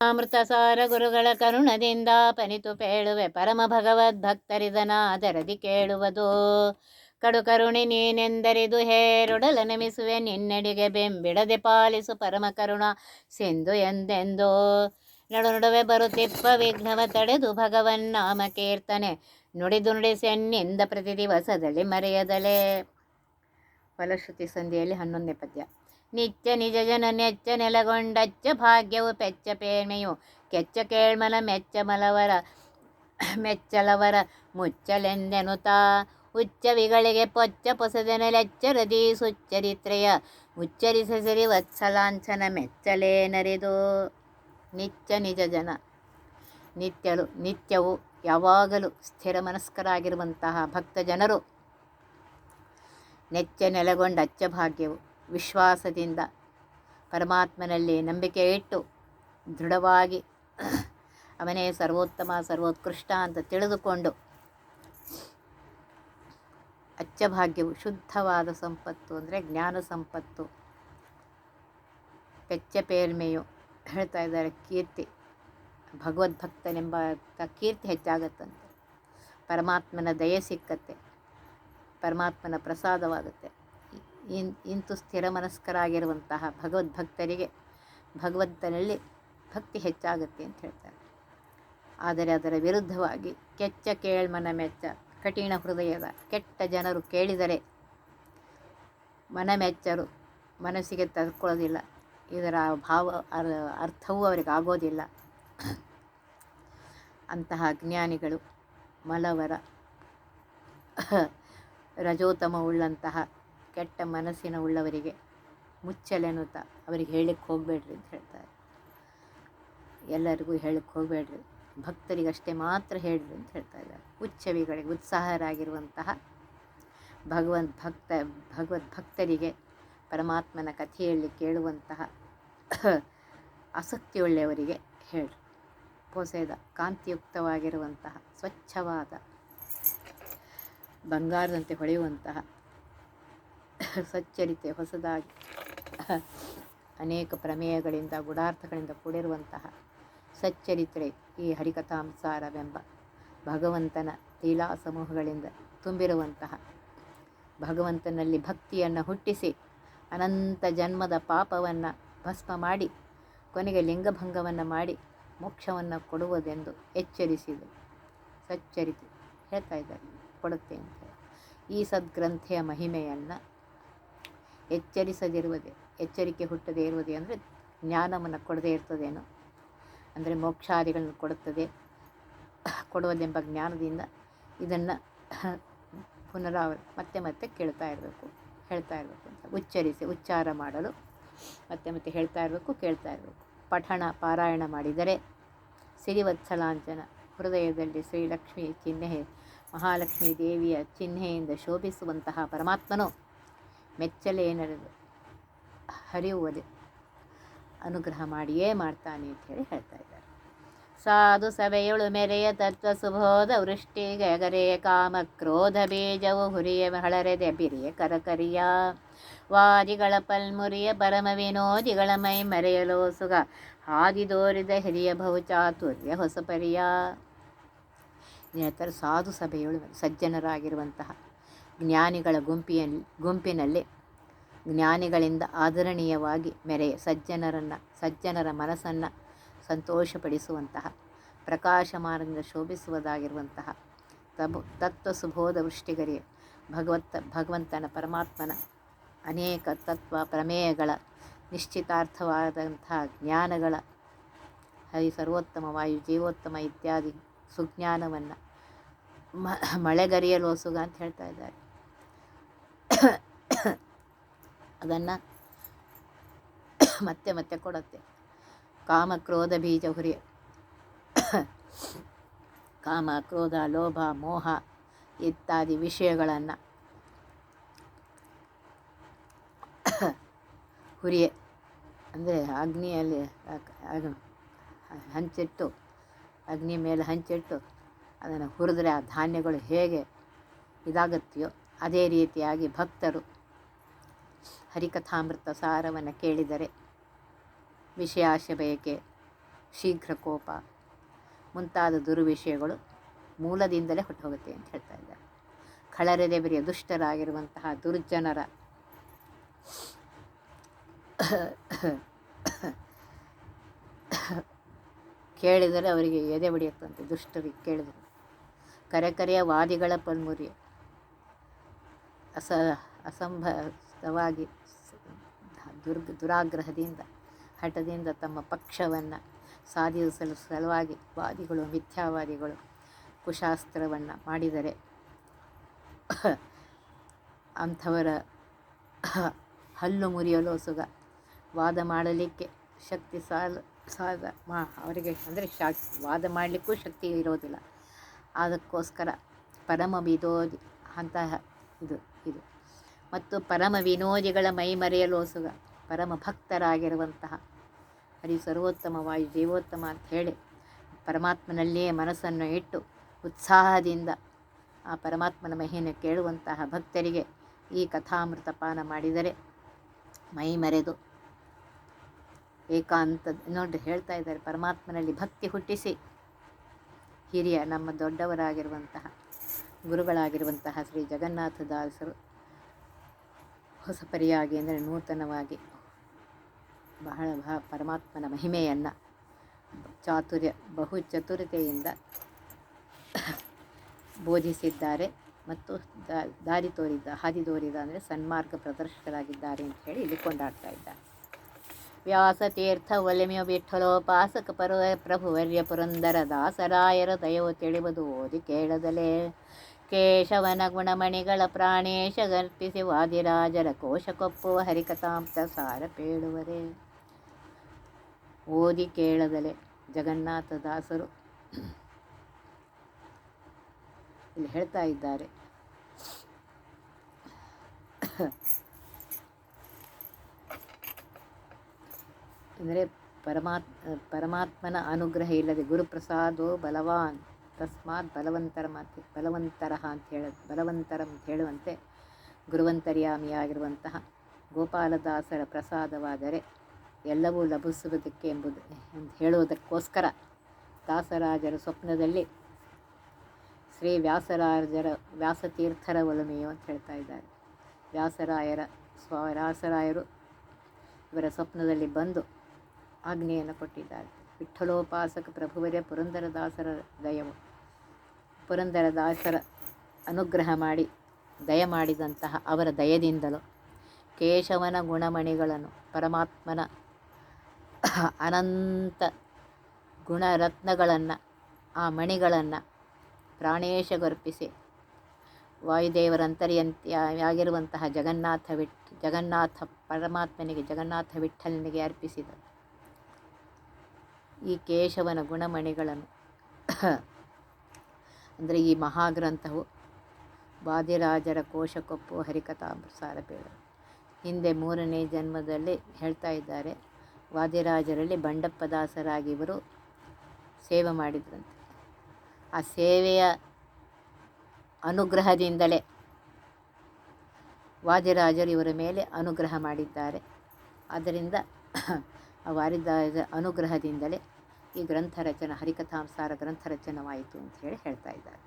ಅಮೃತ ಸಾರ ಗುರುಗಳ ಕರುಣದಿಂದ ಪನಿತು ಪೇಳುವೆ ಪರಮ ಭಗವದ್ ಭಕ್ತರಿದನಾದರದಿ ಕೇಳುವುದು. ಕಡು ಕರುಣಿ ನೀನೆಂದರಿದು ಹೇರೊಡಲ ನಮಿಸುವೆ, ನಿನ್ನಡಿಗೆ ಬೆಂಬಿಡದೆ ಪಾಲಿಸು ಪರಮ ಕರುಣ ಸಿಂಧು ಎಂದೆಂದು. ನಡು ನಡುವೆ ಬರುತ್ತಿಪ್ಪ ವಿಘ್ನವ ತಡೆದು ಭಗವನ್ ನಾಮ ಕೀರ್ತನೆ, ನುಡಿದು ನುಡಿಸೆನ್ನಿಂದ ಪ್ರತಿ ದಿವಸದಲ್ಲಿ ಮರೆಯದಲೇ. ಫಲಶ್ರುತಿ ಸಂಧಿಯಲ್ಲಿ ಹನ್ನೊಂದನೇ ಪದ್ಯ. ನಿತ್ಯ ನಿಜ ಜನ ನೆಚ್ಚ ನೆಲಗೊಂಡಚ್ಚ ಭಾಗ್ಯವು ಪೆಚ್ಚ ಪೇಳ್ಮೆಯು ಕೆಚ್ಚ ಕೇಳ್ಮಲ ಮೆಚ್ಚ ಮಲವರ, ಮೆಚ್ಚಲವರ ಮುಚ್ಚಲೆಂದೆನುತಾ. ಉಚ್ಚವಿಗಳಿಗೆ ಪೊಚ್ಚ ಪೊಸದೆನಲೆಚ್ಚರದಿ ಸುಚ್ಚರಿತ್ರೆಯ. ಉಚ್ಚರಿಸಸಿರಿ ವತ್ಸಲಾಂಛನ ಮೆಚ್ಚಲೇನರಿದು ನಿತ್ಯ ನಿಜ ಜನ ನಿತ್ಯಲು ನಿತ್ಯವು ಯಾವಾಗಲೂ ಸ್ಥಿರ ಮನಸ್ಕರಾಗಿರುವಂತಹ ಭಕ್ತ ಜನರು. ನೆಚ್ಚ ನೆಲೆಗೊಂಡ ಅಚ್ಚ ಭಾಗ್ಯವು. ವಿಶ್ವಾಸದಿಂದ ಪರಮಾತ್ಮನಲ್ಲಿ ನಂಬಿಕೆ ಇಟ್ಟು ದೃಢವಾಗಿ ಅವನೇ ಸರ್ವೋತ್ತಮ, ಸರ್ವೋತ್ಕೃಷ್ಟ ಅಂತ ತಿಳಿದುಕೊಂಡು ಅಚ್ಚಭಾಗ್ಯವು ಶುದ್ಧವಾದ ಸಂಪತ್ತು ಅಂದರೆ ಜ್ಞಾನ ಸಂಪತ್ತು. ಪೆಚ್ಚ ಪೇರ್ಮೆಯು ಹೇಳ್ತಾ ಇದ್ದಾರೆ, ಕೀರ್ತಿ, ಭಗವದ್ಭಕ್ತನೆಂಬ ಕೀರ್ತಿ ಹೆಚ್ಚಾಗತ್ತಂತೆ. ಪರಮಾತ್ಮನ ದಯೆ ಸಿಕ್ಕತ್ತೆ, ಪರಮಾತ್ಮನ ಪ್ರಸಾದವಾಗುತ್ತೆ. ಇನ್ ಇಂತು ಸ್ಥಿರ ಮನಸ್ಕರಾಗಿರುವಂತಹ ಭಗವದ್ಭಕ್ತರಿಗೆ ಭಗವಂತನಲ್ಲಿ ಭಕ್ತಿ ಹೆಚ್ಚಾಗುತ್ತೆ ಅಂತ ಹೇಳ್ತಾರೆ. ಆದರೆ ಅದರ ವಿರುದ್ಧವಾಗಿ ಕೆಚ್ಚ ಕೇಳ್ಮನ ಮೆಚ್ಚ, ಕಠಿಣ ಹೃದಯದ ಕೆಟ್ಟ ಜನರು ಕೇಳಿದರೆ ಮನಮೆಚ್ಚರು ಮನಸ್ಸಿಗೆ ತರ್ಕೊಳ್ಳೋದಿಲ್ಲ ಇದರ ಭಾವ ಅರ್ಥವೂ ಅವರಿಗೆ ಆಗೋದಿಲ್ಲ. ಅಂತಹ ಅಜ್ಞಾನಿಗಳು ಮಲವರ ರಜೋತಮ ಉಳ್ಳಂತಹ ಕೆಟ್ಟ ಮನಸ್ಸಿನ ಉಳ್ಳವರಿಗೆ ಮುಚ್ಚಲೆನ್ನುತ್ತ ಅವರಿಗೆ ಹೇಳಕ್ಕೆ ಹೋಗಬೇಡ್ರಿ ಅಂತ ಹೇಳ್ತಾರೆ. ಎಲ್ಲರಿಗೂ ಹೇಳಕ್ಕೆ ಹೋಗಬೇಡ್ರಿ. ಭಕ್ತರಿಗಷ್ಟೇ ಮಾತ್ರ ಹೇಳ್ರಿ ಅಂತ ಹೇಳ್ತಾ ಇದ್ದಾರೆ. ಉಚ್ಚವಿಗಳಿಗೆ ಉತ್ಸಾಹರಾಗಿರುವಂತಹ ಭಗವಂತ ಭಕ್ತ, ಭಗವದ್ ಭಕ್ತರಿಗೆ ಪರಮಾತ್ಮನ ಕಥೆಯಲ್ಲಿ ಕೇಳುವಂತಹ ಆಸಕ್ತಿಯುಳ್ಳೆಯವರಿಗೆ ಹೇಳ್ರಿ. ಪೋಸೆದ ಕಾಂತಿಯುಕ್ತವಾಗಿರುವಂತಹ ಸ್ವಚ್ಛವಾದ ಬಂಗಾರದಂತೆ ಹೊಳೆಯುವಂತಹ ಸಚ್ಚರಿತೆ ಹೊಸದಾಗಿ ಅನೇಕ ಪ್ರಮೇಯಗಳಿಂದ, ಗುಡಾರ್ಥಗಳಿಂದ ಕೂಡಿರುವಂತಹ ಸಚ್ಚರಿತ್ರೆ ಈ ಹರಿಕಥಾಂಸಾರವೆಂಬ ಭಗವಂತನ ಲೀಲಾ ಸಮೂಹಗಳಿಂದ ತುಂಬಿರುವಂತಹ ಭಗವಂತನಲ್ಲಿ ಭಕ್ತಿಯನ್ನು ಹುಟ್ಟಿಸಿ ಅನಂತ ಜನ್ಮದ ಪಾಪವನ್ನು ಭಸ್ಮ ಮಾಡಿ, ಕೊನೆಗೆ ಲಿಂಗಭಂಗವನ್ನು ಮಾಡಿ ಮೋಕ್ಷವನ್ನು ಕೊಡುವುದೆಂದು ಎಚ್ಚರಿಸಿದೆ. ಸಚ್ಚರಿತೆ ಹೇಳ್ತಾ ಇದ್ದಾರೆ ಕೊಡುತ್ತೆ ಅಂತ ಈ ಸದ್ಗ್ರಂಥೆಯ ಮಹಿಮೆಯನ್ನು ಎಚ್ಚರಿಸದಿರುವುದೇ, ಎಚ್ಚರಿಕೆ ಹುಟ್ಟದೇ ಇರುವುದೇ ಅಂದರೆ ಜ್ಞಾನವನ್ನು ಕೊಡದೇ ಇರ್ತದೇನೋ, ಅಂದರೆ ಮೋಕ್ಷಾದಿಗಳನ್ನು ಕೊಡುತ್ತದೆ, ಕೊಡುವುದೆಂಬ ಜ್ಞಾನದಿಂದ ಇದನ್ನು ಪುನರಾವ ಮತ್ತೆ ಮತ್ತೆ ಕೇಳ್ತಾ ಇರಬೇಕು, ಹೇಳ್ತಾ ಇರಬೇಕು ಅಂತ. ಉಚ್ಚರಿಸಿ, ಉಚ್ಚಾರ ಮಾಡಲು ಮತ್ತೆ ಮತ್ತೆ ಹೇಳ್ತಾ ಇರಬೇಕು, ಕೇಳ್ತಾ ಇರಬೇಕು. ಪಠಣ, ಪಾರಾಯಣ ಮಾಡಿದರೆ ಸಿರಿವತ್ಸಲಾಂಚನ ಹೃದಯದಲ್ಲಿ ಶ್ರೀಲಕ್ಷ್ಮಿ ಚಿಹ್ನೆ ಮಹಾಲಕ್ಷ್ಮೀ ದೇವಿಯ ಚಿಹ್ನೆಯಿಂದ ಶೋಭಿಸುವಂತಹ ಪರಮಾತ್ಮನು ಮೆಚ್ಚಲೇನರದು ಹರಿಯುವುದೇ ಅನುಗ್ರಹ ಮಾಡಿಯೇ ಮಾಡ್ತಾನೆ ಅಂತ ಹೇಳಿ ಹೇಳ್ತಾ ಇದ್ದಾರೆ. ಸಾಧು ಸಭೆಯೊಳು ಮೆರೆಯ ತತ್ವ ಸುಬೋಧ ವೃಷ್ಟಿ ಗರೆ ಕಾಮ ಕ್ರೋಧ ಬೀಜವು ಹುರಿಯ ಹಳರೆದೆ ಬಿರಿಯ ಕರಕರಿಯ. ವಾದಿಗಳ ಪಲ್ಮುರಿಯ ಪರಮ ವಿನೋದಿಗಳ ಮೈ ಮರೆಯಲು ಸುಗ. ಹಾದಿದೋರಿದ ಹಿರಿಯ ಬಹುಚಾತುರ್ಯ ಹೊಸಪರಿಯ. ಹೇಳ್ತಾರೆ ಸಾಧು ಸಭೆಯೊಳು ಸಜ್ಜನರಾಗಿರುವಂತಹ ಜ್ಞಾನಿಗಳ ಗುಂಪಿಯಲ್ಲಿ ಗುಂಪಿನಲ್ಲಿ ಜ್ಞಾನಿಗಳಿಂದ ಆದರಣೀಯವಾಗಿ ಮೆರೆಯ ಸಜ್ಜನರನ್ನು, ಸಜ್ಜನರ ಮನಸ್ಸನ್ನು ಸಂತೋಷಪಡಿಸುವಂತಹ ಪ್ರಕಾಶಮಾನದಿಂದ ಶೋಭಿಸುವುದಾಗಿರುವಂತಹ ತಬು, ತತ್ವ ಸುಬೋಧ ವೃಷ್ಟಿಗರಿಗೆ ಭಗವತ್ತ ಭಗವಂತನ ಪರಮಾತ್ಮನ ಅನೇಕ ತತ್ವ ಪ್ರಮೇಯಗಳ ನಿಶ್ಚಿತಾರ್ಥವಾದಂತಹ ಜ್ಞಾನಗಳ ಹರಿ ಸರ್ವೋತ್ತಮ ವಾಯು, ಜೀವೋತ್ತಮ ಇತ್ಯಾದಿ ಸುಜ್ಞಾನವನ್ನು ಮಳೆಗರಿಯಲು ಸುಗ ಅಂತ ಹೇಳ್ತಾ ಇದ್ದಾರೆ. ಅದನ್ನು ಮತ್ತೆ ಮತ್ತೆ ಕೊಡುತ್ತೆ. ಕಾಮ, ಕ್ರೋಧ, ಬೀಜ, ಹುರಿ. ಕಾಮ, ಕ್ರೋಧ, ಲೋಭ, ಮೋಹ ಇತ್ಯಾದಿ ವಿಷಯಗಳನ್ನು ಹುರಿಯೆ ಅಂದರೆ ಅಗ್ನಿಯಲ್ಲಿ ಹಂಚಿಟ್ಟು ಅಗ್ನಿ ಮೇಲೆ ಹಂಚಿಟ್ಟು ಅದನ್ನು ಹುರಿದ್ರೆ ಆ ಧಾನ್ಯಗಳು ಹೇಗೆ ಇದಾಗುತ್ತೆಯೋ ಅದೇ ರೀತಿಯಾಗಿ ಭಕ್ತರು ಹರಿಕಥಾಮೃತ ಸಾರವನ್ನು ಕೇಳಿದರೆ ವಿಷಯಾಶೆ ಬಯಕೆ ಶೀಘ್ರ ಕೋಪ ಮುಂತಾದ ದುರ್ವಿಷಯಗಳು ಮೂಲದಿಂದಲೇ ಹೊಟ್ಟು ಹೋಗುತ್ತೆ ಅಂತ ಹೇಳ್ತಾ ಇದ್ದಾರೆ. ಕಳರೆದೆ ಬರಿಯ ದುಷ್ಟರಾಗಿರುವಂತಹ ದುರ್ಜನರ ಕೇಳಿದರೆ ಅವರಿಗೆ ಎದೆ ಬಡಿಯುತ್ತಂತೆ ದುಷ್ಟರಿಗೆ ಕೇಳಿದರು. ಕರೆಕರೆಯ ವಾದಿಗಳ ಪಲ್ಮುರಿ ಅಸ ಅಸಂಭವವಾಗಿ ದುರ್ಗ ದುರಾಗ್ರಹದಿಂದ, ಹಠದಿಂದ ತಮ್ಮ ಪಕ್ಷವನ್ನು ಸಾಧಿಸಲು ಸಲುವಾಗಿ ವಾದಿಗಳು, ಮಿಥ್ಯಾವಾದಿಗಳು ಕುಶಾಸ್ತ್ರವನ್ನು ಮಾಡಿದರೆ ಅಂಥವರ ಹಲ್ಲು ಮುರಿಯಲು ಸುಗ. ವಾದ ಮಾಡಲಿಕ್ಕೆ ಶಕ್ತಿ ಸಾಲ ಸಾಲ ಮಾ, ಅವರಿಗೆ ಅಂದರೆ ಶಾ ವಾದ ಮಾಡಲಿಕ್ಕೂ ಶಕ್ತಿ ಇರೋದಿಲ್ಲ. ಅದಕ್ಕೋಸ್ಕರ ಪರಮ ಬಿದೋದಿ ಅಂತಹ ಇದು. ಇದು. ಮತ್ತು ಪರಮ ವಿನೋದಿಗಳ ಮೈ ಮರೆಯಲು ಸುಗ, ಪರಮ ಭಕ್ತರಾಗಿರುವಂತಹ ಹರಿ ಸರ್ವೋತ್ತಮವಾಯು ಜೀವೋತ್ತಮ ಅಂತ ಹೇಳಿ ಪರಮಾತ್ಮನಲ್ಲಿಯೇ ಮನಸ್ಸನ್ನು ಇಟ್ಟು ಉತ್ಸಾಹದಿಂದ ಆ ಪರಮಾತ್ಮನ ಮಹಿಯನ್ನು ಕೇಳುವಂತಹ ಭಕ್ತರಿಗೆ ಈ ಕಥಾಮೃತ ಪಾನ ಮಾಡಿದರೆ ಮೈ ಮರೆದು ಏಕಾಂತ ನೋಡಿ ಹೇಳ್ತಾ ಇದ್ದಾರೆ, ಪರಮಾತ್ಮನಲ್ಲಿ ಭಕ್ತಿ ಹುಟ್ಟಿಸಿ ಹಿರಿಯ ನಮ್ಮ ದೊಡ್ಡವರಾಗಿರುವಂತಹ ಗುರುಗಳಾಗಿರುವಂತಹ ಶ್ರೀ ಜಗನ್ನಾಥ ದಾಸರು ಹೊಸ ಪರಿಯಾಗಿ ಅಂದರೆ ನೂತನವಾಗಿ ಬಹಳ ಬಹ ಪರಮಾತ್ಮನ ಮಹಿಮೆಯನ್ನು ಚಾತುರ್ಯ ಬಹು ಚತುರತೆಯಿಂದ ಬೋಧಿಸಿದ್ದಾರೆ ಮತ್ತು ದಾರಿ ತೋರಿದ, ಹಾದಿ ತೋರಿದ ಅಂದರೆ ಸನ್ಮಾರ್ಗ ಪ್ರದರ್ಶಕರಾಗಿದ್ದಾರೆ ಅಂತ ಹೇಳಿ ಇಲ್ಲಿ ಕೊಂಡಾಡ್ತಾ ಇದ್ದಾರೆ. ವ್ಯಾಸತೀರ್ಥ ಒಲೆಮೆಯ ವಿಠ್ಠಲೋಪಾಸಕ ಪರ ಪ್ರಭುವರ್ಯ ಪುರಂದರ ದಾಸರಾಯರ ದಯವು ತಿಳಿಬದು ಓದಿ ಕೇಳದಲೇ. ಕೇಶವನ ಗುಣಮಣಿಗಳ ಪ್ರಾಣೇಶ ಗರ್ಪಿಸಿ ವಾದಿರಾಜರ ಕೋಶಕೊಪ್ಪು ಹರಿಕಥಾಂಶ ಸಾರ ಪೇಳುವರೆ. ಓದಿ ಕೇಳದಲೆ ಜಗನ್ನಾಥ ದಾಸರು ಇಲ್ಲಿ ಹೇಳ್ತಾ ಇದ್ದಾರೆ. ಅಂದರೆ ಪರಮಾತ್, ಪರಮಾತ್ಮನ ಅನುಗ್ರಹ ಇಲ್ಲದೆ ಗುರುಪ್ರಸಾದೋ ಬಲವಾನ್, ತಸ್ಮಾತ್ ಬಲವಂತರ ಮಾತು ಬಲವಂತರ ಅಂತ ಹೇಳ, ಬಲವಂತರ ಅಂತ ಹೇಳುವಂತೆ ಗುರುವಂತರ್ಯಾಮಿಯಾಗಿರುವಂತಹ ಗೋಪಾಲದಾಸರ ಪ್ರಸಾದವಾದರೆ ಎಲ್ಲವೂ ಲಭಿಸುವುದಕ್ಕೆ ಎಂಬುದು ಅಂತ ಹೇಳುವುದಕ್ಕೋಸ್ಕರ ದಾಸರಾಜರ ಸ್ವಪ್ನದಲ್ಲಿ ಶ್ರೀ ವ್ಯಾಸರಾಜರ ವ್ಯಾಸತೀರ್ಥರ ಒಲಮೆಯು ಅಂತ ಹೇಳ್ತಾ ಇದ್ದಾರೆ. ವ್ಯಾಸರಾಯರ ಸ್ವ, ವ್ಯಾಸರಾಯರು ಇವರ ಸ್ವಪ್ನದಲ್ಲಿ ಬಂದು ಆಜ್ಞೆಯನ್ನು ಕೊಟ್ಟಿದ್ದಾರೆ. ವಿಠ್ಠಲೋಪಾಸಕ ಪ್ರಭುವರೇ, ಪುರಂದರದಾಸರ ದಯವು. ಪುರಂದರದಾಸರ ಅನುಗ್ರಹ ಮಾಡಿ, ದಯ ಮಾಡಿದಂತಹ ಅವರ ದಯದಿಂದಲೂ ಕೇಶವನ ಗುಣಮಣಿಗಳನ್ನು, ಪರಮಾತ್ಮನ ಅನಂತ ಗುಣರತ್ನಗಳನ್ನು, ಆ ಮಣಿಗಳನ್ನು ಪ್ರಾಣೇಶಗರ್ಪಿಸಿ ವಾಯುದೇವರ ಅಂತರ್ಯಂತಿಯಾಗಿರುವಂತಹ ಜಗನ್ನಾಥ ವಿಠ್ ಜಗನ್ನಾಥ ಪರಮಾತ್ಮನಿಗೆ, ಜಗನ್ನಾಥ ವಿಠ್ಠಲನಿಗೆ ಅರ್ಪಿಸಿದರು. ಈ ಕೇಶವನ ಗುಣಮಣಿಗಳನ್ನು ಅಂದರೆ ಈ ಮಹಾಗ್ರಂಥವು ವಾದಿರಾಜರ ಕೋಶಕೊಪ್ಪು ಹರಿಕಥಾಂಸಾರ ಬೇಡ ಹಿಂದೆ ಮೂರನೇ ಜನ್ಮದಲ್ಲಿ ಹೇಳ್ತಾ ಇದ್ದಾರೆ, ವಾದಿರಾಜರಲ್ಲಿ ಬಂಡಪ್ಪದಾಸರಾಗಿ ಇವರು ಸೇವೆ ಮಾಡಿದ್ರಂತೆ. ಆ ಸೇವೆಯ ಅನುಗ್ರಹದಿಂದಲೇ ವಾದಿರಾಜರು ಇವರ ಮೇಲೆ ಅನುಗ್ರಹ ಮಾಡಿದ್ದಾರೆ. ಆದ್ದರಿಂದ ಆ ವಾರಿದಾಜ ಅನುಗ್ರಹದಿಂದಲೇ ಈ ಗ್ರಂಥ ರಚನೆ ಹರಿಕಥಾಂಸಾರ ಗ್ರಂಥ ರಚನವಾಯಿತು ಅಂತ ಹೇಳಿ ಹೇಳ್ತಾ ಇದ್ದಾರೆ.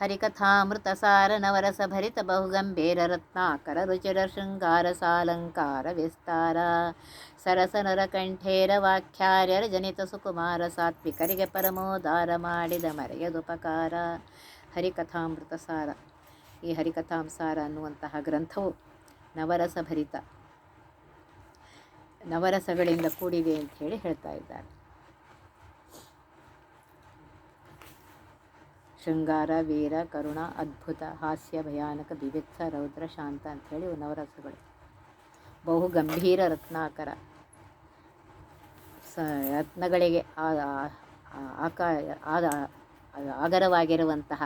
ಹರಿಕಥಾಮೃತ ಸಾರ ನವರಸ ಭರಿತ ಬಹುಗಂಭೀರ ರತ್ನಾಕರ ರುಚಿರ ಶೃಂಗಾರ ಸಾಲಂಕಾರ ವಿಸ್ತಾರ. ಸರಸ ನರಕಂಠೇರ ವಾಖ್ಯಾರ್ಯರ ಜನಿತ ಸುಕುಮಾರ ಸಾತ್ವಿಕರಿಗೆ ಪರಮೋದಾರ ಮಾಡಿದ ಮರೆಯದುಪಕಾರ ಹರಿಕಥಾಮೃತ ಸಾರ ಈ ಹರಿಕಥಾಂಸಾರ ಅನ್ನುವಂತಹ ಗ್ರಂಥವು ನವರಸ ಭರಿತ ನವರಸಗಳಿಂದ ಕೂಡಿದೆ ಅಂತ ಹೇಳಿ ಹೇಳ್ತಾ ಇದ್ದಾರೆ. ಶೃಂಗಾರ, ವೀರ, ಕರುಣ, ಅದ್ಭುತ, ಹಾಸ್ಯ, ಭಯಾನಕ, ದಿವ್ಯತ್ಸ, ರೌದ್ರ, ಶಾಂತ ಅಂತ ಹೇಳಿ ನವರಸಗಳು. ಬಹು ಗಂಭೀರ ರತ್ನಾಕರ ಸ ರತ್ನಗಳಿಗೆ ಆಕಾರ ಆದ ಆಗರವಾಗಿರುವಂತಹ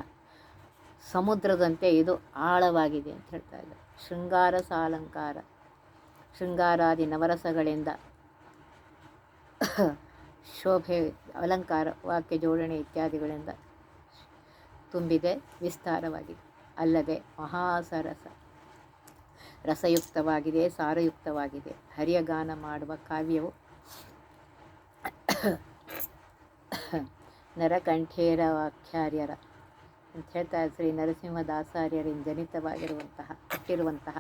ಸಮುದ್ರದಂತೆ ಇದು ಆಳವಾಗಿದೆ ಅಂತ ಹೇಳ್ತಾ ಇದ್ದಾರೆ. ಶೃಂಗಾರ, ಸಾಲಂಕಾರ ಶೃಂಗಾರಾದಿ ನವರಸಗಳಿಂದ ಶೋಭೆ, ಅಲಂಕಾರ, ವಾಕ್ಯ ಜೋಡಣೆ ಇತ್ಯಾದಿಗಳಿಂದ ತುಂಬಿದೆ, ವಿಸ್ತಾರವಾಗಿದೆ. ಅಲ್ಲದೆ ಮಹಾಸರಸ ರಸಯುಕ್ತವಾಗಿದೆ, ಸಾರಯುಕ್ತವಾಗಿದೆ. ಹರಿಯಗಾನ ಮಾಡುವ ಕಾವ್ಯವು ನರಕಂಠೇರ ವಾಖ್ಯಾರ್ಯರ, ಅಂತ ಹೇಳ್ತಾ ಶ್ರೀ ನರಸಿಂಹದಾಸಾರ್ಯರಿಂದ ಜನಿತವಾಗಿರುವಂತಹ, ಹುಟ್ಟಿರುವಂತಹ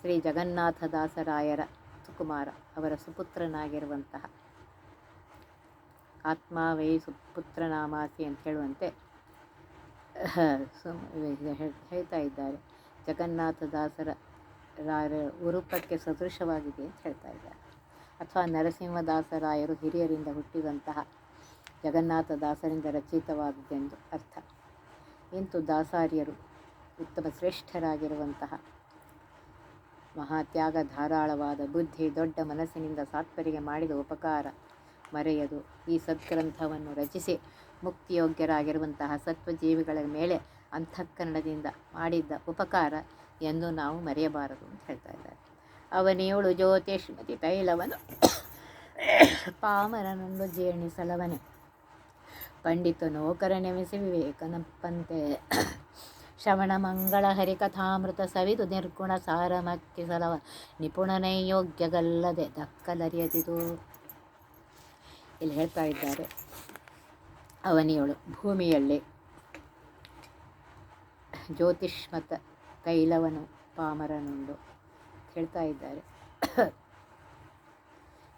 ಶ್ರೀ ಜಗನ್ನಾಥ ದಾಸರಾಯರ ಸುಕುಮಾರ ಅವರ ಸುಪುತ್ರನಾಗಿರುವಂತಹ. ಆತ್ಮಾವೈ ಸುಪುತ್ರನಾಮಾಸಿ ಅಂತ ಹೇಳುವಂತೆ ಹೇಳ್ತಾ ಇದ್ದಾರೆ. ಜಗನ್ನಾಥದಾಸರ ರಾಯರ ಉರುಪಕ್ಕೆ ಸದೃಶವಾಗಿದೆ ಅಂತ ಹೇಳ್ತಾ ಇದ್ದಾರೆ. ಅಥವಾ ನರಸಿಂಹದಾಸರಾಯರು ಹಿರಿಯರಿಂದ ಹುಟ್ಟಿದಂತಹ ಜಗನ್ನಾಥದಾಸರಿಂದ ರಚಿತವಾದದ್ದೆಂದು ಅರ್ಥ. ಇಂತು ದಾಸಾರ್ಯರು ಉತ್ತಮ ಶ್ರೇಷ್ಠರಾಗಿರುವಂತಹ ಮಹಾತ್ಯಾಗ ಧಾರಾಳವಾದ ಬುದ್ಧಿ ದೊಡ್ಡ ಮನಸ್ಸಿನಿಂದ ಸಾತ್ವರಿಗೆ ಮಾಡಿದ ಉಪಕಾರ ಮರೆಯದು. ಈ ಸದ್ಗ್ರಂಥವನ್ನು ರಚಿಸಿ ಮುಕ್ತಿಯೋಗ್ಯರಾಗಿರುವಂತಹ ಸತ್ವಜೀವಿಗಳ ಮೇಲೆ ಅಂತಃಕರಣದಿಂದ ಮಾಡಿದ್ದ ಉಪಕಾರ ಎಂದು ನಾವು ಮರೆಯಬಾರದು ಅಂತ ಹೇಳ್ತಾ ಇದ್ದಾರೆ. ಅವನೇಳು ಜ್ಯೋತಿಷ್ಮತಿ ತೈಲವನು. ಪಾಮರನೊಂದು ಜೀರ್ಣಿಸಲವನೇ. ಪಂಡಿತ ನೌಕರನೆಮಿಸಿ ವಿವೇಕನಪ್ಪಂತೆ ಶ್ರವಣ ಮಂಗಳ ಹರಿಕಥಾಮೃತ ಸವಿದು ನಿರ್ಗುಣ ಸಾರಮಕ್ಕೆ ಸಲವ ನಿಪುಣನೇ ಯೋಗ್ಯಗಲ್ಲದೆ ದಕ್ಕಲರಿಯದಿದು. ಇಲ್ಲಿ ಹೇಳ್ತಾ ಇದ್ದಾರೆ ಅವನಿಯಳು ಭೂಮಿಯಲ್ಲಿ ಜ್ಯೋತಿಷ್ಮತ ತೈಲವನು ಪಾಮರನುಂಡು ಹೇಳ್ತಾ ಇದ್ದಾರೆ.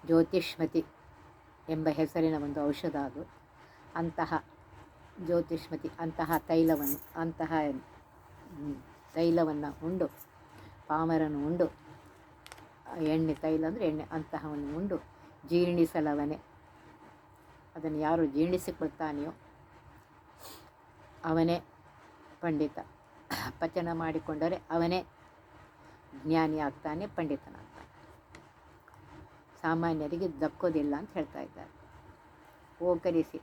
ಜ್ಯೋತಿಷ್ಮತಿ ಎಂಬ ಹೆಸರಿನ ಒಂದು ಔಷಧ ಅದು. ಅಂತಹ ಜ್ಯೋತಿಷ್ಮತಿ, ಅಂತಹ ತೈಲವನ್ನು ಅಂತಹ ತೈಲವನ್ನು ಉಂಡು ಪಾಮರನ್ನು ಉಂಡು, ಎಣ್ಣೆ ತೈಲ ಅಂದರೆ ಎಣ್ಣೆ, ಅಂತಹವನ್ನು ಉಂಡು ಜೀರ್ಣಿಸಲವನೆ ಅದನ್ನು ಯಾರು ಜೀರ್ಣಿಸಿಕೊಳ್ತಾನೆಯೋ ಅವನೇ ಪಂಡಿತ. ಪಚನ ಮಾಡಿಕೊಂಡರೆ ಅವನೇ ಜ್ಞಾನಿ ಆಗ್ತಾನೆ, ಪಂಡಿತನಾಗ್ತಾನೆ. ಸಾಮಾನ್ಯರಿಗೆ ದಕ್ಕೋದಿಲ್ಲ ಅಂತ ಹೇಳ್ತಾ ಇದ್ದಾರೆ. ಓಕರಿಸಿ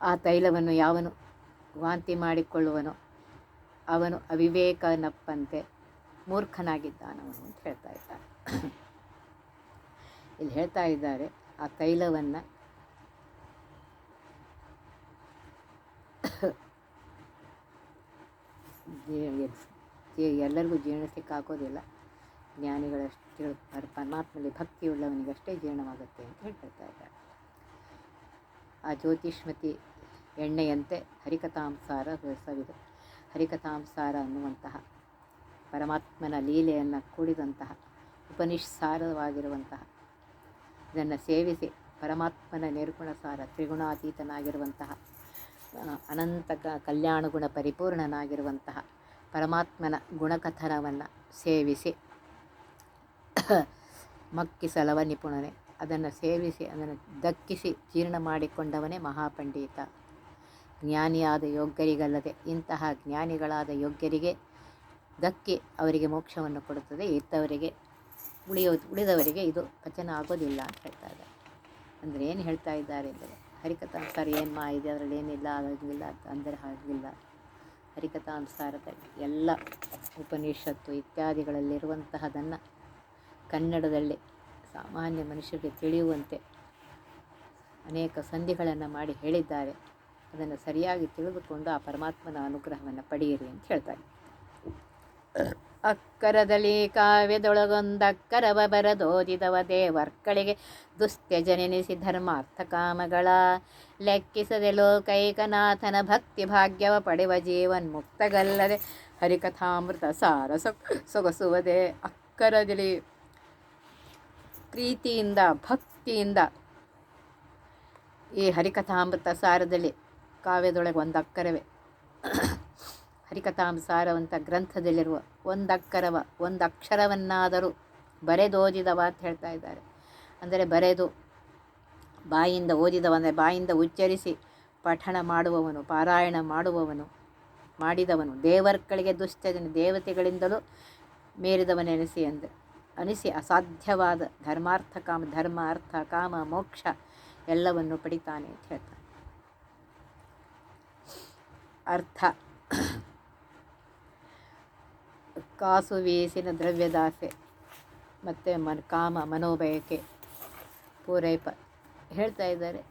ಆ ತೈಲವನ್ನು ಯಾವನು ವಾಂತಿ ಮಾಡಿಕೊಳ್ಳುವನೋ ಅವನು ಅವಿವೇಕನಪ್ಪಂತೆ ಮೂರ್ಖನಾಗಿದ್ದಾನವನು ಅಂತ ಹೇಳ್ತಾ ಇದ್ದಾರೆ ಇಲ್ಲಿ ಹೇಳ್ತಾ ಇದ್ದಾರೆ, ಆ ತೈಲವನ್ನು ಎಲ್ಲರಿಗೂ ಜೀರ್ಣಿಸ್ಲಿಕ್ಕೆ ಆಗೋದಿಲ್ಲ ಜ್ಞಾನಿಗಳಷ್ಟು ಪರಮಾತ್ಮಲ್ಲಿ ಭಕ್ತಿ ಭಕ್ತಿಯುಳ್ಳವನಿಗಷ್ಟೇ ಜೀರ್ಣವಾಗುತ್ತೆ ಅಂತ ಹೇಳ್ತಾ ಇದ್ದಾರೆ. ಆ ಜ್ಯೋತಿಷ್ಮತಿ ಎಣ್ಣೆಯಂತೆ ಹರಿಕಥಾಂಸಾರ ರಸವಿದೆ. ಹರಿಕಥಾಂಸಾರ ಅನ್ನುವಂತಹ ಪರಮಾತ್ಮನ ಲೀಲೆಯನ್ನು ಕೂಡಿದಂತಹ ಉಪನಿಷ್ಸಾರವಾಗಿರುವಂತಹ ಇದನ್ನು ಸೇವಿಸಿ ಪರಮಾತ್ಮನ ನಿರ್ಗುಣಸಾರ ತ್ರಿಗುಣಾತೀತನಾಗಿರುವಂತಹ ಅನಂತ ಕ, ಕಲ್ಯಾಣ ಗುಣ ಪರಿಪೂರ್ಣನಾಗಿರುವಂತಹ ಪರಮಾತ್ಮನ ಗುಣಕಥನವನ್ನು ಸೇವಿಸಿ ಮಕ್ಕಿಸಲವ ನಿಪುಣನೆ ಅದನ್ನು ಸೇವಿಸಿ, ಅದನ್ನು ದಕ್ಕಿಸಿ ಜೀರ್ಣ ಮಾಡಿಕೊಂಡವನೇ ಮಹಾಪಂಡಿತ. ಜ್ಞಾನಿಯಾದ ಯೋಗ್ಯರಿಗಲ್ಲದೆ ಇಂತಹ ಜ್ಞಾನಿಗಳಾದ ಯೋಗ್ಯರಿಗೆ ದಕ್ಕಿ ಅವರಿಗೆ ಮೋಕ್ಷವನ್ನು ಕೊಡುತ್ತದೆ. ಇದ್ದವರಿಗೆ ಉಳಿಯೋ ಉಳಿದವರಿಗೆ ಇದು ಪಚನ ಆಗೋದಿಲ್ಲ ಅಂತ ಹೇಳ್ತಾ ಇದ್ದಾರೆ ಅಂದರೆ ಏನು ಹೇಳ್ತಾ ಇದ್ದಾರೆ ಅಂದರೆ ಹರಿಕಥಾಂಸಾರ ಏನು ಮಾ ಇದೆ, ಅದರಲ್ಲಿ ಏನಿಲ್ಲ, ಆಗೋದಿಲ್ಲ ಅಂದರೆ ಹಾಗಿಲ್ಲ. ಅನುಸಾರದ ಎಲ್ಲ ಉಪನಿಷತ್ತು ಇತ್ಯಾದಿಗಳಲ್ಲಿರುವಂತಹದನ್ನು ಕನ್ನಡದಲ್ಲಿ ಸಾಮಾನ್ಯ ಮನುಷ್ಯರಿಗೆ ತಿಳಿಯುವಂತೆ ಅನೇಕ ಸಂಧಿಗಳನ್ನು ಮಾಡಿ ಹೇಳಿದ್ದಾರೆ. ಅದನ್ನು ಸರಿಯಾಗಿ ತಿಳಿದುಕೊಂಡು ಆ ಪರಮಾತ್ಮನ ಅನುಗ್ರಹವನ್ನು ಪಡೆಯಿರಿ ಅಂತ ಹೇಳ್ತಾರೆ. ಅಕ್ಕರದಲ್ಲಿ ಕಾವ್ಯದೊಳಗೊಂದಕ್ಕರವ ಬರದೋದಿದವ ದೇವರ್ಕಳಿಗೆ ದುಸ್ತ್ಯಜನೆನಿಸಿ ಧರ್ಮಾರ್ಥ ಕಾಮಗಳ ಲೆಕ್ಕಿಸದೆ ಲೋಕೈಕನಾಥನ ಭಕ್ತಿ ಭಾಗ್ಯವ ಪಡೆವ ಜೀವನ್ಮುಕ್ತಗಲ್ಲದೆ ಹರಿಕಥಾಮೃತ ಸಾರ ಸೊಗ್ ಸೊಗಸುವುದೇ ಅಕ್ಕರದಲ್ಲಿ ಪ್ರೀತಿಯಿಂದ, ಭಕ್ತಿಯಿಂದ ಈ ಹರಿಕಥಾಮೃತ ಸಾರದಲ್ಲಿ ಕಾವ್ಯದೊಳಗೆ ಒಂದು ಅಕ್ಕರವೇ. ಹರಿಕಥಾಂಸಾರವಂತ ಗ್ರಂಥದಲ್ಲಿರುವ ಒಂದು ಅಕ್ಕರವ, ಒಂದು ಅಕ್ಷರವನ್ನಾದರೂ ಬರೆದೋದಿದವ ಅಂತ ಹೇಳ್ತಾ ಇದ್ದಾರೆ. ಅಂದರೆ ಬರೆದು ಬಾಯಿಂದ ಓದಿದವ, ಅಂದರೆ ಬಾಯಿಂದ ಉಚ್ಚರಿಸಿ ಪಠಣ ಮಾಡುವವನು, ಪಾರಾಯಣ ಮಾಡುವವನು, ಮಾಡಿದವನು. ದೇವರ್ಗಳಿಗೆ ದುಷ್ಟಜನ ದೇವತೆಗಳಿಂದಲೂ ಮೇರಿದವನೆನಿಸಿ ಅಂದರೆ ಅನಿಸಿ ಅಸಾಧ್ಯವಾದ ಧರ್ಮಾರ್ಥ ಕಾಮ ಧರ್ಮ ಅರ್ಥ ಕಾಮ, ಮೋಕ್ಷ ಎಲ್ಲವನ್ನು ಪಡಿತಾನೆ ಅಂತ ಹೇಳ್ತಾನೆ ಅರ್ಥ. ಕಾಸು ವೇಸಿನ ದ್ರವ್ಯದಾಸೆ, ಮತ್ತು ಮನ್, ಕಾಮ ಮನೋಬಯಕೆ ಪೂರೈಪ. ಹೇಳ್ತಾ ಇದ್ದಾರೆ.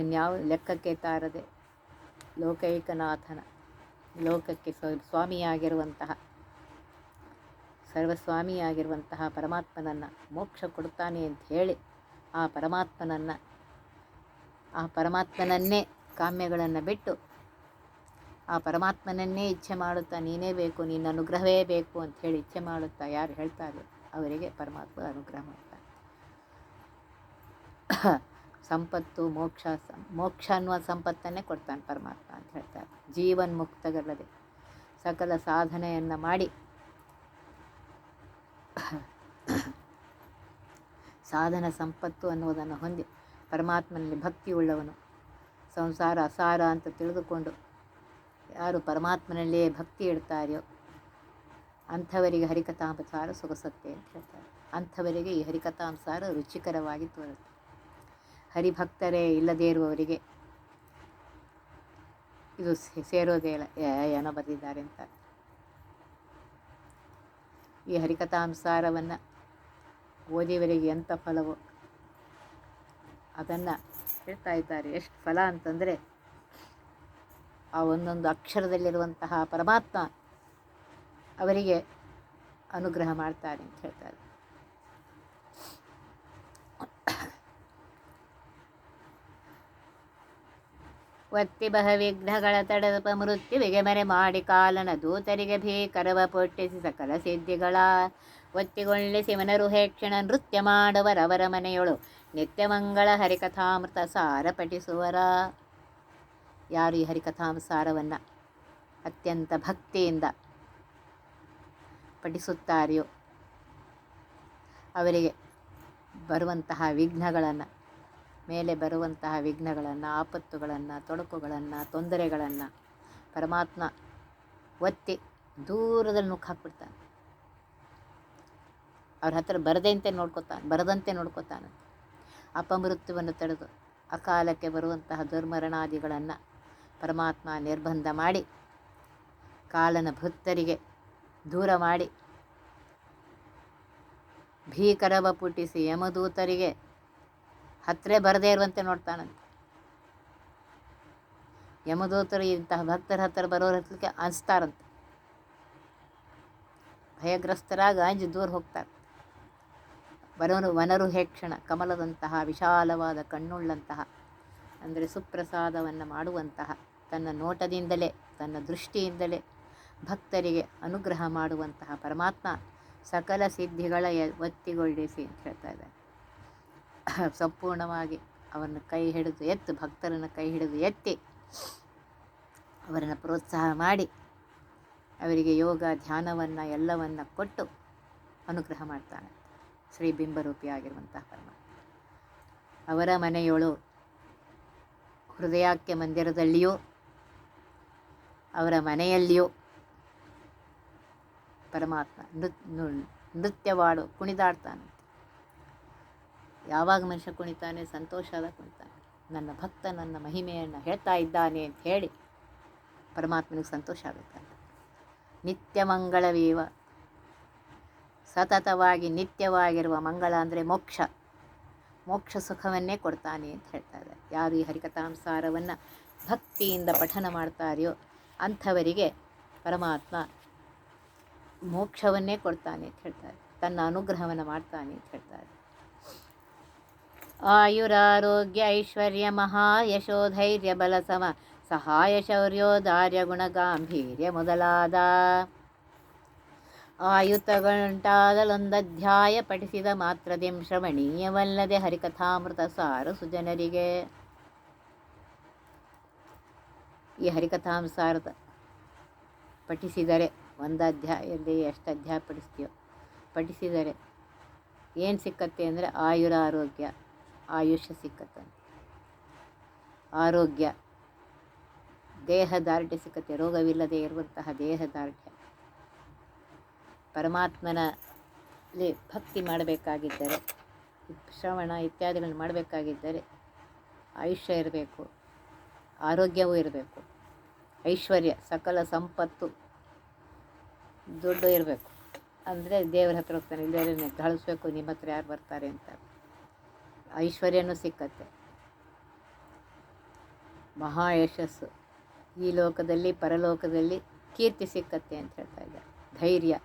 ಇನ್ಯಾವ ಲೆಕ್ಕಕ್ಕೆ ತಾರದೆ ಲೋಕೈಕನಾಥನ, ಲೋಕಕ್ಕೆ ಸ್ವ, ಸ್ವಾಮಿಯಾಗಿರುವಂತಹ ಸರ್ವಸ್ವಾಮಿಯಾಗಿರುವಂತಹ ಪರಮಾತ್ಮನನ್ನು ಮೋಕ್ಷ ಕೊಡುತ್ತಾನೆ ಅಂತ ಹೇಳಿ ಆ ಪರಮಾತ್ಮನನ್ನು, ಆ ಪರಮಾತ್ಮನನ್ನೇ ಕಾಮ್ಯಗಳನ್ನು ಬಿಟ್ಟು ಆ ಪರಮಾತ್ಮನನ್ನೇ ಇಚ್ಛೆ ಮಾಡುತ್ತಾ ನೀನೇ ಬೇಕು, ನಿನ್ನ ಅನುಗ್ರಹವೇ ಬೇಕು ಅಂತ ಹೇಳಿ ಇಚ್ಛೆ ಮಾಡುತ್ತಾ ಯಾರು ಹೇಳ್ತಾರೆ ಅವರಿಗೆ ಪರಮಾತ್ಮ ಅನುಗ್ರಹ ಮಾಡ್ತಾರೆ ಸಂಪತ್ತು, ಮೋಕ್ಷ ಮೋಕ್ಷ ಅನ್ನುವ ಸಂಪತ್ತನ್ನೇ ಕೊಡ್ತಾನೆ ಪರಮಾತ್ಮ ಅಂತ ಹೇಳ್ತಾರೆ ಜೀವನ್ ಮುಕ್ತಗಲ್ಲದೆ ಸಕಲ ಸಾಧನೆಯನ್ನು ಮಾಡಿ ಸಾಧನ ಸಂಪತ್ತು ಅನ್ನುವುದನ್ನು ಹೊಂದಿ ಪರಮಾತ್ಮನಲ್ಲಿ ಭಕ್ತಿ ಉಳ್ಳವನು ಸಂಸಾರ ಅಸಾರ ಅಂತ ತಿಳಿದುಕೊಂಡು ಯಾರು ಪರಮಾತ್ಮನಲ್ಲಿಯೇ ಭಕ್ತಿ ಇಡ್ತಾರೆಯೋ ಅಂಥವರಿಗೆ ಹರಿಕಥಾಂಸಾರ ಸೊಗಸತ್ತೆ ಅಂತ ಹೇಳ್ತಾರೆ. ಅಂಥವರಿಗೆ ಈ ಹರಿಕಥಾಂಸಾರ ರುಚಿಕರವಾಗಿ ತೋರುತ್ತೆ. ಹರಿಭಕ್ತರೇ ಇಲ್ಲದೇ ಇರುವವರಿಗೆ ಇದು ಸೇರೋದೇ ಇಲ್ಲ. ಏನೋ ಬರೆದಿದ್ದಾರೆ ಅಂತ. ಈ ಹರಿಕಥಾಂಸಾರವನ್ನು ಓದಿಯವರಿಗೆ ಎಂಥ ಫಲವೋ ಅದನ್ನು ಹೇಳ್ತಾ ಇದ್ದಾರೆ. ಎಷ್ಟು ಫಲ ಅಂತಂದರೆ ಆ ಒಂದೊಂದು ಅಕ್ಷರದಲ್ಲಿರುವಂತಹ ಪರಮಾತ್ಮ ಅವರಿಗೆ ಅನುಗ್ರಹ ಮಾಡ್ತಾರೆ ಅಂತ ಹೇಳ್ತಾರೆ ಒತ್ತಿ ಬಹ ವಿಘ್ನಗಳ ತಡಪ ಮೃತ್ಯುವಿಗೆ ಮರೆ ಮಾಡಿ ಕಾಲನ ದೂತರಿಗೆ ಭೀಕರವ ಪೊಟ್ಟಿಸಿ ಸಕಲ ಸಿದ್ಧಿಗಳ. ಒತ್ತಿಗೊಳ್ಳಿಸಿ ಮನರು ಹೇಕ್ಷಣ ನೃತ್ಯ ಮಾಡುವರವರ ಮನೆಯೊಳು. ನಿತ್ಯ ಮಂಗಳ ಹರಿಕಥಾಮೃತ ಸಾರ ಪಠಿಸುವರ. ಯಾರು ಈ ಹರಿಕಥಾಂಸಾರವನ್ನು ಅತ್ಯಂತ ಭಕ್ತಿಯಿಂದ ಪಠಿಸುತ್ತಾರೆಯೋ ಅವರಿಗೆ ಬರುವಂತಹ ವಿಘ್ನಗಳನ್ನು ಮೇಲೆ ಬರುವಂತಹ ವಿಘ್ನಗಳನ್ನು, ಆಪತ್ತುಗಳನ್ನು, ತೊಡಕುಗಳನ್ನು, ತೊಂದರೆಗಳನ್ನು ಪರಮಾತ್ಮ ಒತ್ತಿ ದೂರದಲ್ಲಿ ನುಗ್ಗಿ ಹಾಕ್ಬಿಡ್ತಾನೆ. ಅವ್ರ ಹತ್ರ ಬರದಂತೆ ನೋಡ್ಕೊತಾನೆ ಬರದಂತೆ ನೋಡ್ಕೊತಾನೆ. ಅಪಮೃತ್ಯುವನ್ನು ತಡೆದು ಅಕಾಲಕ್ಕೆ ಬರುವಂತಹ ದುರ್ಮರಣಾದಿಗಳನ್ನು ಪರಮಾತ್ಮ ನಿರ್ಬಂಧ ಮಾಡಿ, ಕಾಲನ ಭಕ್ತರಿಗೆ ದೂರ ಮಾಡಿ, ಭೀಕರವ ಪುಟ್ಟಿಸಿ ಯಮದೂತರಿಗೆ ಹತ್ತಿರ ಬರದೇ ಇರುವಂತೆ ನೋಡ್ತಾನಂತೆ ಯಮದೂತರು ಇಂತಹ ಭಕ್ತರ ಹತ್ತಿರ ಬರೋರ ಹತ್ತಲಿಕ್ಕೆ ಅನಿಸ್ತಾರಂತೆ. ಭಯಗ್ರಸ್ತರಾಗ ಅಂಜು ದೂರ ಹೋಗ್ತಾರೆ. ವನರು ವನರು ಹೇಕ್ಷಣ, ಕಮಲದಂತಹ, ವಿಶಾಲವಾದ, ಕಣ್ಣುಳ್ಳಂತಹ, ಅಂದರೆ ಸುಪ್ರಸಾದವನ್ನು ಮಾಡುವಂತಹ, ತನ್ನ ನೋಟದಿಂದಲೇ, ತನ್ನ ದೃಷ್ಟಿಯಿಂದಲೇ ಭಕ್ತರಿಗೆ ಅನುಗ್ರಹ ಮಾಡುವಂತಹ ಪರಮಾತ್ಮ ಸಕಲ ಸಿದ್ಧಿಗಳ ಒತ್ತಿಗೊಳಿಸಿ ಅಂತ ಹೇಳ್ತಾ ಇದ್ದಾರೆ. ಸಂಪೂರ್ಣವಾಗಿ ಅವರನ್ನು ಕೈ ಹಿಡಿದು ಎತ್ತು, ಭಕ್ತರನ್ನು ಕೈ ಹಿಡಿದು ಎತ್ತಿ ಅವರನ್ನು ಪ್ರೋತ್ಸಾಹ ಮಾಡಿ ಅವರಿಗೆ ಯೋಗ, ಧ್ಯಾನವನ್ನು ಎಲ್ಲವನ್ನು ಕೊಟ್ಟು ಅನುಗ್ರಹ ಮಾಡ್ತಾನೆ. ಶ್ರೀ ಬಿಂಬರೂಪಿಯಾಗಿರುವಂತಹ ಪರಮಾತ್ಮ. ಅವರ ಮನೆಯೊಳು ಹೃದಯಾಕ್ಯ ಮಂದಿರದಲ್ಲಿಯೂ ಅವರ ಮನೆಯಲ್ಲಿಯೂ ಪರಮಾತ್ಮ ನೃತ್ಯವಾಡು ಕುಣಿದಾಡ್ತಾನಂತೆ ಯಾವಾಗ ಮನುಷ್ಯ ಕುಣಿತಾನೆ ಸಂತೋಷದ ಕುಣಿತಾನೆ. ನನ್ನ ಭಕ್ತ ನನ್ನ ಮಹಿಮೆಯನ್ನು ಹೇಳ್ತಾ ಇದ್ದಾನೆ ಅಂತ ಹೇಳಿ ಪರಮಾತ್ಮನಿಗೆ ಸಂತೋಷ ಆಗುತ್ತೆ ನಿತ್ಯ ಮಂಗಳವೀವ. ಸತತವಾಗಿ ನಿತ್ಯವಾಗಿರುವ ಮಂಗಳ ಅಂದರೆ ಮೋಕ್ಷ. ಮೋಕ್ಷ ಸುಖವನ್ನೇ ಕೊಡ್ತಾನೆ ಅಂತ ಹೇಳ್ತಾ ಇದ್ದಾರೆ. ಯಾರು ಈ ಹರಿಕಥಾಂಸಾರವನ್ನು ಭಕ್ತಿಯಿಂದ ಪಠನ ಮಾಡ್ತಾರೆಯೋ ಅಂಥವರಿಗೆ ಪರಮಾತ್ಮ ಮೋಕ್ಷವನ್ನೇ ಕೊಡ್ತಾನೆ ಅಂತ ಹೇಳ್ತಾರೆ ತನ್ನ ಅನುಗ್ರಹವನ್ನು ಮಾಡ್ತಾನೆ ಅಂತ ಹೇಳ್ತಾರೆ ಆಯುರಾರೋಗ್ಯ ಐಶ್ವರ್ಯ ಮಹಾಯಶೋ ಧೈರ್ಯ ಬಲ ಸಮ ಸಹಾಯ ಶೌರ್ಯೋದಾರ್ಯ ಗುಣ ಗಾಂಭೀರ್ಯ ಮೊದಲಾದ ಆಯುತಗಂಟಾದಲೊಂದಧ್ಯಾಯ ಪಠಿಸಿದ ಮಾತ್ರದೆಂ ಶ್ರವಣೀಯವಲ್ಲದೆ ಹರಿಕಥಾಮೃತ ಸಾರು ಸುಜನರಿಗೆ ಈ ಹರಿಕಥಾಂಸಾರದ ಪಠಿಸಿದರೆ ಒಂದು ಅಧ್ಯಾಯದಲ್ಲಿ ಎಷ್ಟು ಅಧ್ಯಾಯ ಪಠಿಸ್ತೀಯೋ ಪಠಿಸಿದರೆ ಏನು ಸಿಕ್ಕತ್ತೆ ಅಂದರೆ ಆಯುರ ಆರೋಗ್ಯ ಆಯುಷ್ಯ ಸಿಕ್ಕತ್ತಂತೆ ಆರೋಗ್ಯ, ದೇಹದಾರ್ಢ್ಯ ಸಿಕ್ಕತ್ತೆ, ರೋಗವಿಲ್ಲದೆ ಇರುವಂತಹ ದೇಹದಾರ್ಢ್ಯ. ಪರಮಾತ್ಮನಲ್ಲಿ ಭಕ್ತಿ ಮಾಡಬೇಕಾಗಿದ್ದರೆ, ಶ್ರವಣ ಇತ್ಯಾದಿಗಳನ್ನು ಮಾಡಬೇಕಾಗಿದ್ದರೆ ಆಯುಷ್ಯ ಇರಬೇಕು, ಆರೋಗ್ಯವೂ ಇರಬೇಕು, ಐಶ್ವರ್ಯ, ಸಕಲ ಸಂಪತ್ತು ದುಡ್ಡು ಇರಬೇಕು. ಅಂದರೆ ದೇವರ ಹತ್ರ ಹೋಗ್ತಾನೆ ಇಲ್ಲದೇ ಕಳಿಸ್ಬೇಕು ನಿಮ್ಮ ಹತ್ರ ಯಾರು ಬರ್ತಾರೆ ಅಂತ. ಐಶ್ವರ್ಯನೂ ಸಿಕ್ಕತ್ತೆ. ಮಹಾ ಯಶಸ್ಸು. ಈ ಲೋಕದಲ್ಲಿ, ಪರಲೋಕದಲ್ಲಿ ಕೀರ್ತಿ ಸಿಕ್ಕತ್ತೆ ಅಂತ ಹೇಳ್ತಾ ಇದ್ದಾರೆ. ಧೈರ್ಯ.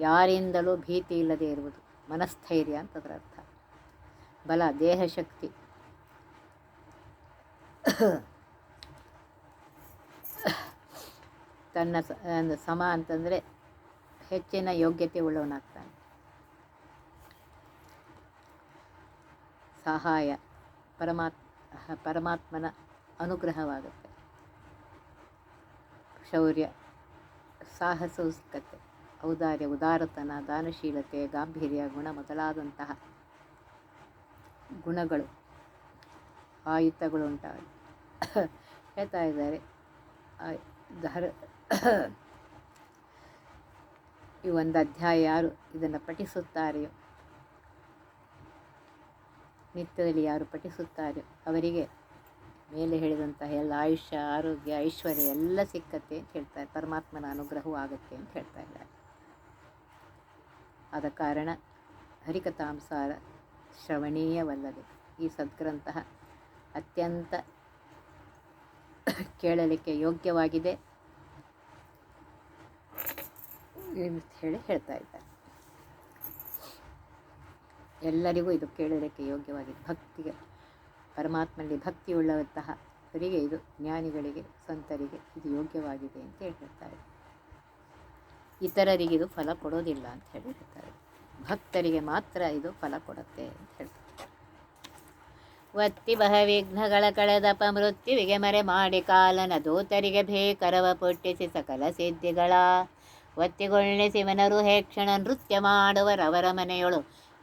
ಯಾರಿಂದಲೂ ಭೀತಿ ಇಲ್ಲದೆ ಇರುವುದು. ಮನಸ್ಥೈರ್ಯ ಅಂತ ಅದರ ಅರ್ಥ. ಬಲ ದೇಹಶಕ್ತಿ ತನ್ನ ಸಮ ಅಂತಂದರೆ ಹೆಚ್ಚಿನ ಯೋಗ್ಯತೆ ಉಳ್ಳವನಾಗ್ತಾನೆ. ಸಹಾಯ, ಪರಮಾತ್, ಪರಮಾತ್ಮನ ಅನುಗ್ರಹವಾಗುತ್ತೆ. ಶೌರ್ಯ ಸಾಹಸೋತ್ಕತೆ ಔದಾರ್ಯ, ಉದಾರತನ, ದಾನಶೀಲತೆ, ಗಾಂಭೀರ್ಯ, ಗುಣ ಮೊದಲಾದಂತಹ ಗುಣಗಳು ಆಯುತಗಳು ಉಂಟಾಗಿ ಹೇಳ್ತಾ ಇದ್ದಾರೆ ಧರ್, ಈ ಒಂದು ಅಧ್ಯಾಯ ಯಾರು ಇದನ್ನು ಪಠಿಸುತ್ತಾರೆಯೋ ನಿತ್ಯದಲ್ಲಿ ಯಾರು ಪಠಿಸುತ್ತಾರೆ? ಅವರಿಗೆ ಮೇಲೆ ಹೇಳಿದಂತಹ ಎಲ್ಲ ಆಯುಷ್ಯ, ಆರೋಗ್ಯ, ಐಶ್ವರ್ಯ ಎಲ್ಲ ಸಿಕ್ಕತ್ತೆ ಅಂತ ಹೇಳ್ತಾರೆ. ಪರಮಾತ್ಮನ ಅನುಗ್ರಹವೂ ಆಗುತ್ತೆ ಅಂತ ಹೇಳ್ತಾ ಇದ್ದಾರೆ. ಆದ ಕಾರಣ ಹರಿಕಥಾಂಸಾರ ಶ್ರವಣೀಯವಲ್ಲದೆ ಈ ಸದ್ಗ್ರಂಥ ಅತ್ಯಂತ ಕೇಳಲಿಕ್ಕೆ ಯೋಗ್ಯವಾಗಿದೆ. ಹೇಳಿ ಹೇಳ್ತಾ ಇದ್ದಾರೆ. ಎಲ್ಲರಿಗೂ ಇದು ಕೇಳೋದಕ್ಕೆ ಯೋಗ್ಯವಾಗಿದೆ. ಭಕ್ತಿಗೆ, ಪರಮಾತ್ಮನಲ್ಲಿ ಭಕ್ತಿಯುಳ್ಳಂತಹ ಅವರಿಗೆ ಇದು ಜ್ಞಾನಿಗಳಿಗೆ, ಸಂತರಿಗೆ ಇದು ಯೋಗ್ಯವಾಗಿದೆ ಅಂತ ಹೇಳಿ ಹೇಳ್ತಾರೆ. ಇತರರಿಗೆ ಇದು ಫಲ ಕೊಡೋದಿಲ್ಲ ಅಂತ ಹೇಳಿ ಭಕ್ತರಿಗೆ ಮಾತ್ರ ಇದು ಫಲ ಕೊಡುತ್ತೆ ಅಂತ ಹೇಳ್ತಾರೆ. ವತ್ತಿ ಬಹ ವಿಘ್ನಗಳ ಕಳೆದಪ ಮೃತ್ಯುವಿಗೆ ಮರೆ ಮಾಡಿ ಕಾಲನ ದೂತರಿಗೆ ಭೇಕರವ ಪುಟ್ಟಿಸಿ ಸಕಲ ಸಿದ್ಧಿಗಳ. ಒತ್ತಿಗೊಳ್ಳೆ ಶಿವನರು ಹೇಕ್ಷಣ ನೃತ್ಯ ಮಾಡುವರವರ ಮನೆಯೊಳು